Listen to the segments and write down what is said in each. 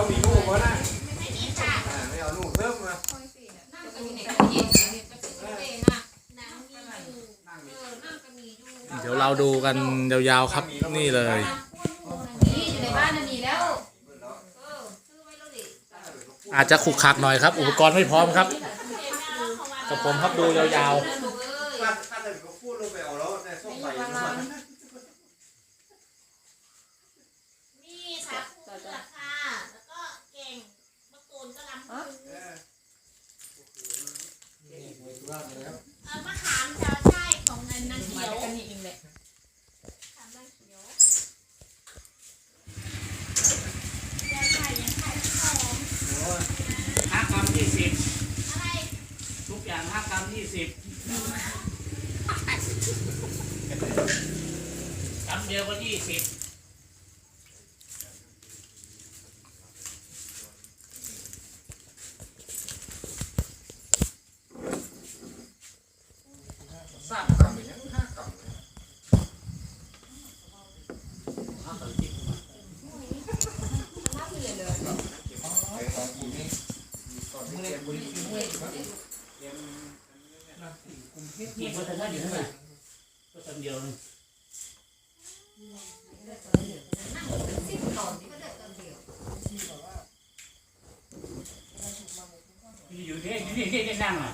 ก็มีลูกก็นะไม่มีค่ะอ่าไม่เอาลูกเพิ่มมานั่งก็มีแต่เย็นเนี่ยก็คือเองอะหนังมีอยู่นั่งเอนี่อนั่งก็มีอยู่เดี๋ยวเราดูกันยาวๆครับนี่เลยนี่อยู่ในบ้านน่ะมีแล้วเออซื้อไว้แล้วดิอาจจะขุกขักหน่อยครับ อุปกรณ์ไม่พร้อมครับกับผมครับดูยาวลูกเอ้ย ถ้าถ้าเกิดเขาพูดลงไปเอาแล้วในส้มใบมัน มีสาคูเผือกค่ะ แล้วก็เก่งมะกรูดก็ลำพู เออ เออมะขามจะใช่ของนางนางเขียว กันนี่เองแหละ ขามนางเขียวจะใช่ยังไข่หอม ห้ากรัมยี่สิบ อะไร ทุกอย่าง ห้ากรัมยี่สิบกรัมเดียวก็ยี่สิบสามกำอย่างห้ากำกี่เปอร์เซ็นต์ได้อยู่เท่าไหร่เปอร์ เซ็นต์เดียวนึงสิบตอนนี่ก็เด็กกันเดียวอยู่ที่นี่นี่นี่นั่งอะ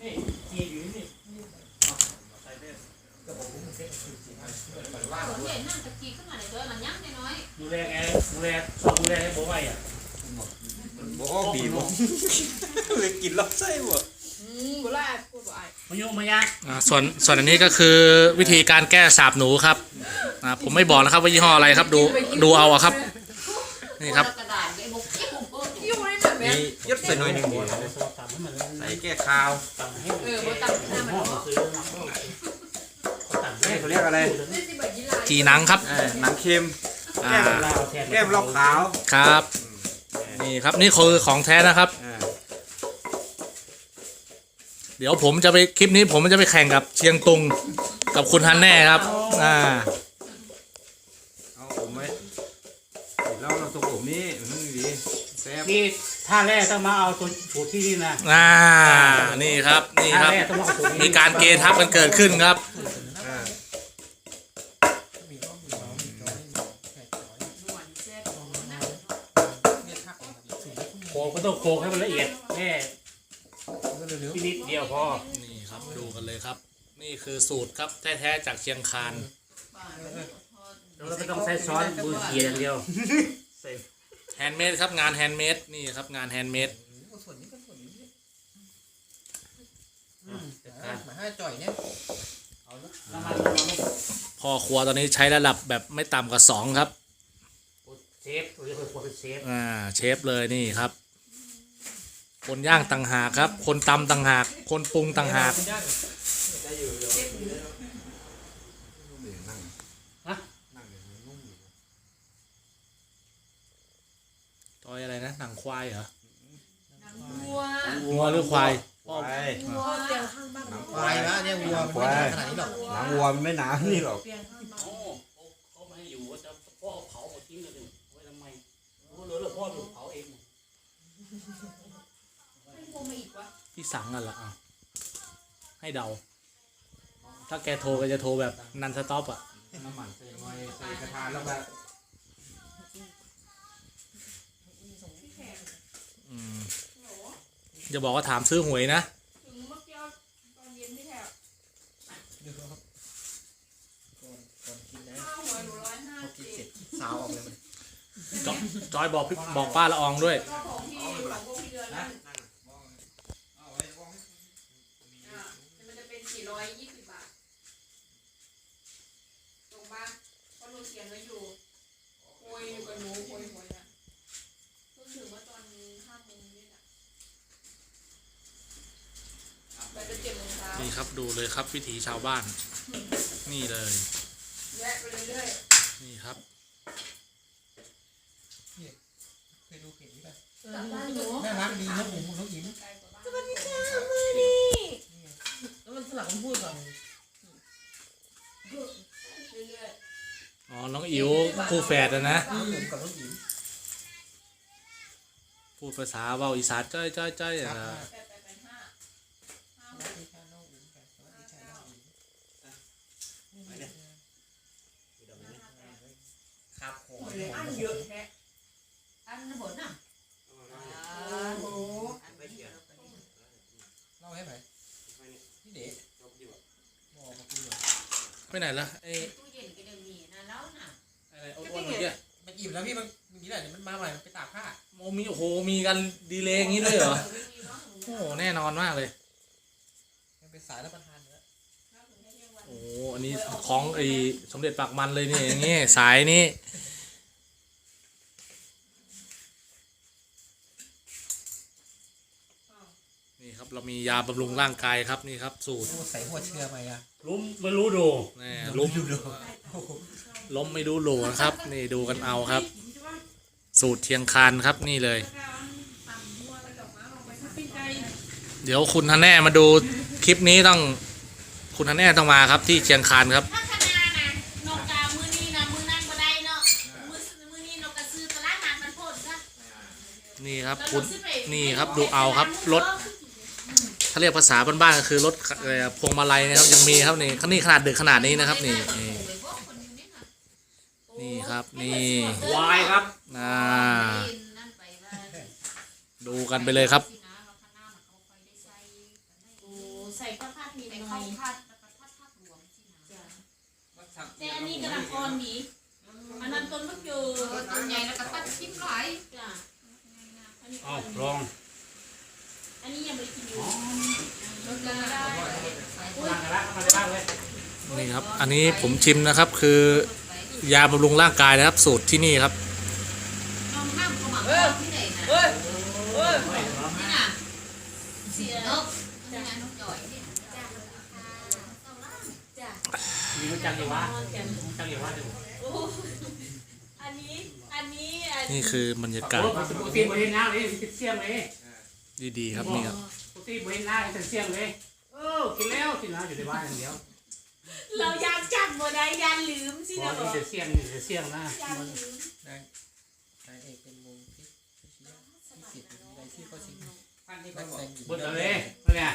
นี่กี่อยู่นี่ส่วนใหญ่นั่งตะกี้ขึ้นมาเลยเด้อมันยั้งน้อยดูแลไงดูแลชอบดูแลให้ผมไว้อะ บอกบีบเลยกินลำไส้หมดอืมบุล่าพูดว่าไอ้มายุ่งมายากๆอ่าส่วนส่วนอันนี้ก็คือวิธีการแก้สาบหนูครับอ่าผมไม่บอกนะครับว่ายี่ห้ออะไรครับดูดูเอาอะครับนี่ครับ กระดาษไอ้บุกกิ้วกิ้วนี่หนึ่งแม่มียศใส่หน่อยหนึ่งเอาไปสอบตามให้มันใส่แก้ข้าวตามให้เออบ่ตัดหน้ามันห้องเนาะซื้อตามให้นี่เขาเรียกอะไรนี่สิแบบยีราจีหนังครับเออหนังเค็ม อ่าแก้มเหล้าขาว ครับ นี่ครับนี่คือของแท้นะครับ อ่าเดี๋ยวผมจะไปคลิปนี้ผมจะไปแข่งกับเชียงตุงกับคุณฮันแน่ครับ อ่า เอาผมไว้แล้วเราตัวผมนี่มันดีแซ่บนี่ท่าแรกต้องมาเอาตัวสูตรที่นี่นะอ่า นี่ครับ นี่ท่าครับ แรกต้องมาเอาสูตรนี้มีการเกทับกันเกิดขึ้นครับ อ่าโขกก็ต้องโขกให้มันละเอียดแค่นิดเดียวพอ นี่ครับดูกันเลยครับ นี่คือสูตรครับแท้ๆจากเชียงคานเราไม่ต้องใช้ช้อนมือเกียอย่างเดียวใส่แฮนด์เมดครับงานแฮนด์เมดนี่ครับงานแฮนด์เมดจัดการมาห้าจ่อยเนี่ยน้ำมันน้ำมันพ่อครัวตอนนี้ใช้ระดับแบบไม่ต่ำกว่าสองครับ เชฟตัวนี้คือคนเชฟอ่าเชฟเลยนี่ครับ คนย่างต่างหากครับ คนตำต่างหาก คนปรุงต่างหากจอยอะไรนะหนังควายเหรอวัวงัวหรือควายควายวัวเตียงข้างบ้านหนังคควาวายยนะเนี่ยวัวมันไม่หนาขนาดนี้หรอกหนังวัวมันไม่หนานี่หรอก เตียงข้างบ้าน โอ้เขาไม่ให้อยู่ว่าจะพ่อเผาหมดทิ้งเลยดิไว้ทำไมโอ้เหลือแล้วพ่อถูกเผาเอง ไม่โทรมาอีกวะ พี่สังกันเหรออะให้เดา ถ้าแกโทรก็จะโทรแบบนันสต็อปอะน้ำมันใส่หน่อยใส่กระทะแล้วแบบอืมจะบอกว่าถามซื้อหวยนะถึงเมื่อกี้ตอนเย็นที่แถวก่อนกินนะข้าวหัวหนูร้อยห้าพอกินสิบเสร็จสาวออกเลยมันจอยจอยบอกพี่บอกป้าละอองด้วย ก็ของพี่ของพวกพี่เดือนนั่นอะมันจะเป็นสี่ ร้อยยี่สิบบาทตรงบ้านเพราะหนูเขียนไว้อยู่โอยอยู่กับหนูโอยหวยอะเพิ่งถึงว่าตอนห้าโมงนี่น่ะไปจะเจ็ดโมงเช้านี่ครับดูเลยครับวิถีชาวบ้าน นี่เลยแวะไปเรื่อยนี่ครับ เคยดูเพจนี้ป่ะๆกลับบ้านหนูน่ารักดีนะผมน้องหญิงไกลกว่าบ้านแล้ วมันสลับมันพูดก่อนเรื่อยอ๋อ น้องอิ๋วคู่แฝดอะนะผมกับน้องหญิงพูดภาษาเว้าอีสานจ้อยจ้อยจ้อยอะแปดแปดแปดห้าห้าสวัสดีค่ะน้องอุ๋มค่ะสวัสดีค่ะน้องอุ๋มไปเนี่ย ครับโหโอ้ยเลยอันเยอะแท้ อันบนน่ะ โอ้โห ไม่เขียน เล่าให้ไหมพี่เด๋ ลบอยู่ บอกมาคุยหน่อย ไปไหนละไอ้ตู้เย็นก็เดี๋ยวนี้นะแล้วน่ะอะไรอ้วนๆเมื่อกี้มันอิ่มแล้วพี่มันมันนี้แหละเดี๋ยวมันมาใหม่มันไปตากผ้าโอ้มีโอ้โหมีกันดีเลยอย่างนี้ด้วยเหรอไม่มีร้องหนูโอ้โหแน่นอนมากเลย มันเป็นสายรับประทานเนื้อโอ้โหอันนี้ของไอ้สมเด็จปากมันเลยนี่อย่างงี้สายนี่ มียาบำรุงร่างกายครับนี่ครับ สูตรโอ้ใส่หัวเชื่อมาอะรู้ไม่รู้ดูนี่ล้มดูดูโอ้โหล้มไม่ดูโหลนะครับ นี่ดูกันเอาครับ สูตรเทียงคานครับนี่เลย เดี๋ยวคุณฮันแน่มาดูคลิปนี้ต้องคุณฮันแน่ต้องมาครับที่เชียงคานครับถ้าคณะนะนกกามือนี้นะมือนั่นบ่ได้เนาะมือมือนี้นกกระซื้อตลาดนัดมันโพดซะนี่ครับแล้วคุณนกซื้อไปนี่ครับดูเอาครับรถ ถ้าเรียกภาษาบ้านๆก็คือรถเอ่อพวงมาลัยนะครับยังมีครับนี่นี่ขนาดดึกขนาดนี้นะครับนี่นี่ไปบอกคนอยู่นี่น่ะนี่ครับนี่วายครับอ่านั่นไปว่าดูกันไปเลยครับสินะเราข้างหน้ามันเขาค่อยได้ใส่โอ้ใส่ผ้าผ้าพีไปหน่เข้าอยคาดแล้วก็ทัดทัดรวมสินะแต่อันนี้กระดังอ่อนดีอันนั้นต้นมะเขือเออตัวใหญ่แล้วก็ตัดชิ้นหลายจ้ะอันนี้เอาลอง อันนี้ยังไม่ได้กินอยู่รถจะได้มากันละมากันละเลยนี่ครับ อันนี้ผมชิมนะครับ คือยาบำรุงร่างกายนะครับ สูตรที่นี่ครับ น้องห้ามเขาหมักที่ไหนนะเฮ้ยเฮ้ยนี่น่ะเสียนกนี่นนกจ่อยนี่จ้ะจ้ะมีรู้จักอยู่วะนอนกันรู้จักอยู่วะดูอันนี้ อันนี้ นี่คือบรรยากาศเวณน้ำนี่เสียงเลย ดีๆครับนี่ครับปกติบริเวณน้ำเป็นเสี่ยงเลย เออกินแล้วกินแล้วอยู่ในบ้านอย่างเดียวเรายานจับบ่ได้ยานลืมสิพอนะบอที่กจะเสี่ยงจะเสี่ยงนะยานลืมนายนายเอกเป็นวงที่ที่ชี้ที่สิบรายชื่อก็สิบนักแสดงหญิงบนเลยเนี่ยเพื่อนเราบอกนี่นะ